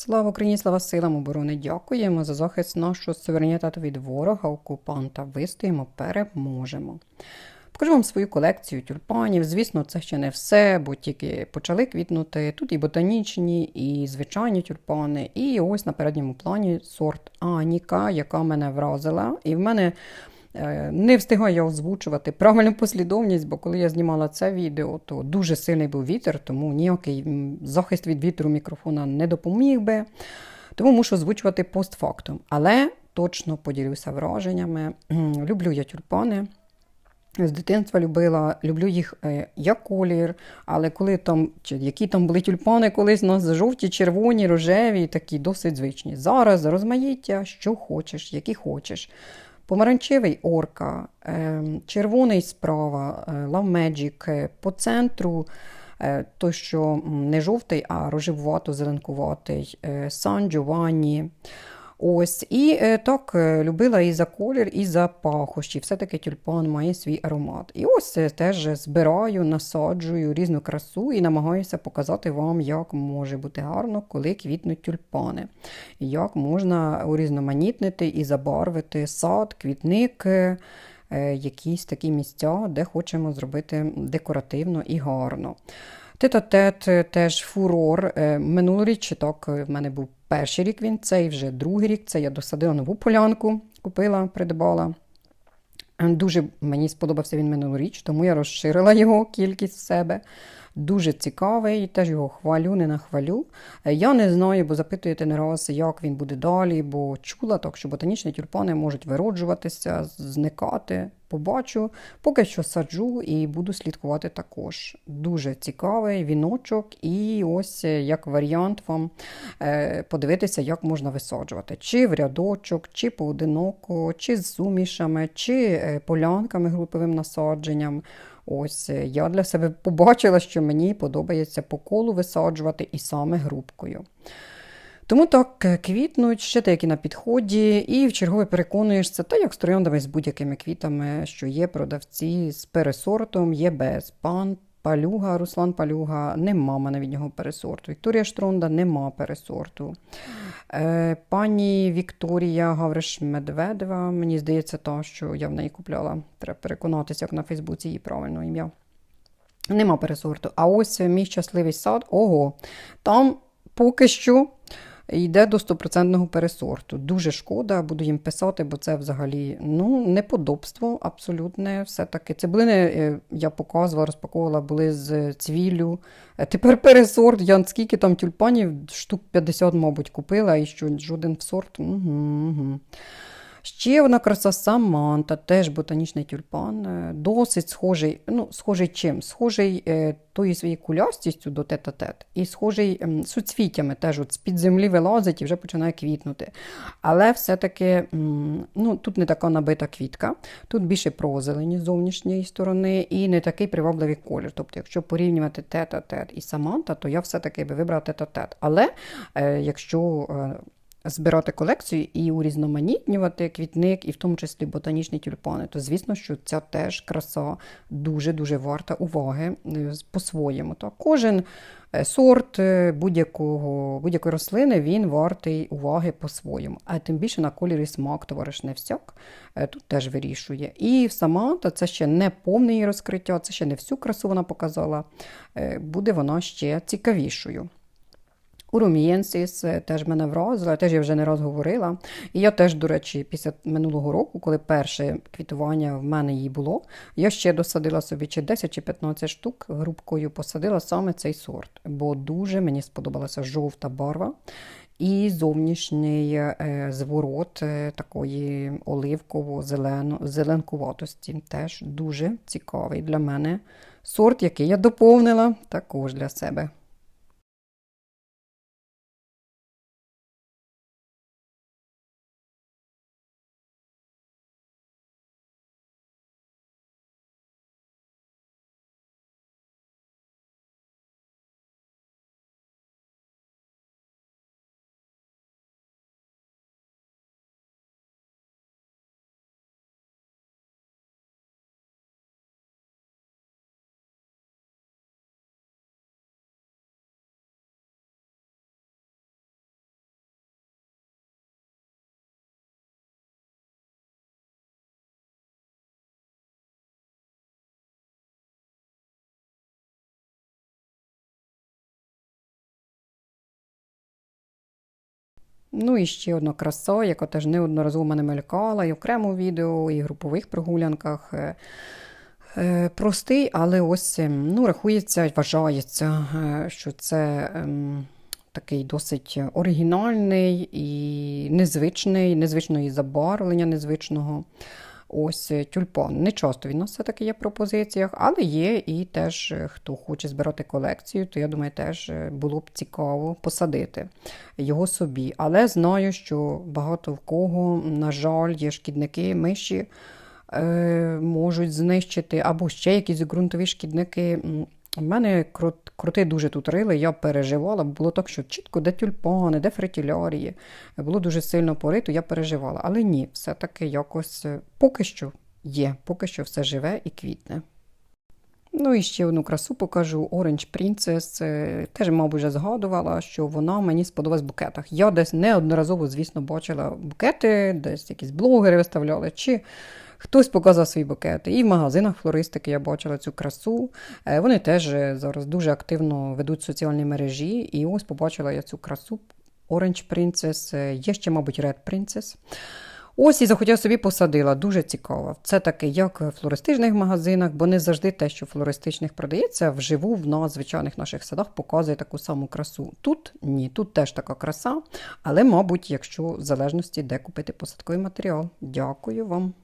Слава Україні, слава силам оборони! Дякуємо за захист нашого суверенітету від ворога, окупанта. Вистоїмо, переможемо. Покажу вам свою колекцію тюльпанів. Звісно, це ще не все, бо тільки почали квітнути. Тут і ботанічні, і звичайні тюльпани. І ось на передньому плані сорт Аніка, яка мене вразила. І в мене не встигаю я озвучувати правильну послідовність, бо коли я знімала це відео, то дуже сильний був вітер, тому ніякий захист від вітру мікрофона не допоміг би. Тому мушу озвучувати постфактум. Але точно поділюся враженнями. Люблю я тюльпани. З дитинства любила, люблю їх е, як колір, але коли там, чи які там були тюльпани, колись у нас жовті, червоні, рожеві, такі досить звичні. Зараз розмаїття, що хочеш, які хочеш. Помаранчевий орка, ем, червоний справа, е, Love Magic, е, по центру е, той, що не жовтий, а рожевувато зеленкуватий, Сан Джованні. Ось, І е, так е, любила і за колір, і за пахощі. Все-таки тюльпан має свій аромат. І ось е, теж збираю, насаджую різну красу і намагаюся показати вам, як може бути гарно, коли квітнуть тюльпани. Як можна урізноманітнити і забарвити сад, квітник. Якісь такі місця, де хочемо зробити декоративно і гарно. Тет-а-тет теж фурор. Минулоріч так в мене був перший рік він, цей вже другий рік. Це я досадила нову полянку, купила, придбала. Дуже мені сподобався він минулоріч, тому я розширила його кількість в себе. Дуже цікавий, теж його хвалю, не нахвалю. Я не знаю, бо запитуєте не раз, як він буде далі, бо чула так, що ботанічні тюльпани можуть вироджуватися, зникати. Побачу, поки що саджу і буду слідкувати також. Дуже цікавий віночок, і ось е, як варіант вам е, подивитися, як можна висаджувати. Чи в рядочок, чи поодиноко, чи з сумішами, чи е, полянками груповим насадженням. Ось я для себе побачила, що мені подобається по колу висаджувати і саме грубкою. Тому так е, квітнуть ще деякі на підході, і в чергове переконуєшся, та як з трояндами з будь-якими квітами, що є продавці з пересортом, є без. Пан Палюга, Руслан Палюга, нема мене пересорту. Вікторія Штронда нема пересорту. Е, Пані Вікторія Гавриш Медведева, мені здається, та, що я в неї купляла. Треба переконатися, як на Фейсбуці її правильно ім'я. Нема пересорту. А ось мій щасливий сад, ого, там поки що йде до стопроцентного пересорту. Дуже шкода, буду їм писати, бо це взагалі ну, неподобство, абсолютне все-таки. Цибулини е, я показувала, розпаковувала, були з цвіллю. Е, тепер пересорт, я скільки там тюльпанів, штук 50, мабуть, купила, і що жоден в сорт. Угу, угу. Ще одна краса Саманта, теж ботанічний тюльпан, е, досить схожий, ну, схожий чим? Схожий е, тою своєю кулястістю до тет-а-тет, і схожий суцвіттями, теж от з-під землі вилазить і вже починає квітнути. Але все-таки ну, тут не така набита квітка, тут більше прозелені з зовнішньої сторони і не такий привабливий колір. Тобто, якщо порівнювати тет-а-тет і Саманта, то я все-таки би вибрала тет-а-тет. Але е, якщо збирати колекцію і урізноманітнювати квітник, і в тому числі ботанічні тюльпани, то звісно, що ця теж краса дуже-дуже варта уваги е, по-своєму. Кожен е, сорт е, будь-якого, будь-якої рослини він вартий уваги по-своєму. А тим більше на кольорі смак, товариш не всяк, тут теж вирішує. І сама, то це ще не повне її розкриття, це ще не всю красу вона показала, буде вона ще цікавішою. Урумієнсіс теж мене вразила, теж я вже не раз говорила. І я теж, до речі, після минулого року, коли перше квітування в мене її було, я ще досадила собі чи 10 чи 15 штук грубкою посадила саме цей сорт, бо дуже мені сподобалася жовта барва. І зовнішній е, зворот е, такої оливково-зеленкуватості теж дуже цікавий для мене сорт, який я доповнила також для себе. Ну і ще одна краса, яка теж неодноразово мене мелькала, і окремо відео, і в групових прогулянках. Е, е, Простий, але ось ем, ну, рахується, вважається, е, що це ем, такий досить оригінальний і незвичний, незвичної забарвлення, незвичного. Ось тюльпон. Не часто він нас все-таки є в пропозиціях, але є і теж, е, хто хоче збирати колекцію, то я думаю, теж е, було б цікаво посадити його собі. Але знаю, що багато в кого, на жаль, є шкідники, миші е, можуть знищити, або ще якісь ґрунтові шкідники. У мене крут, крути дуже тут рили, я переживала. Було так, що чітко, де тюльпани, де фритілярії. Було дуже сильно порито, я переживала. Але ні, все-таки якось е, поки що є, поки що все живе і квітне. Ну і ще одну красу покажу. Orange Princess. Е, Теж, мабуть, вже згадувала, що вона мені сподобалась в букетах. Я десь неодноразово, звісно, бачила букети, десь якісь блогери виставляли, чи хтось показав свої букети. І в магазинах флористики я бачила цю красу. Е, Вони теж е, зараз дуже активно ведуть соціальні мережі. І ось побачила я цю красу Orange Princess. Е, Є ще, мабуть, Red Princess. Ось і захотіла собі посадила. Дуже цікаво. Це таке, як в флористичних магазинах, бо не завжди те, що флористичних продається, вживу в на звичайних наших садах показує таку саму красу. Тут ні, тут теж така краса, але, мабуть, якщо в залежності, де купити посадковий матеріал. Дякую вам.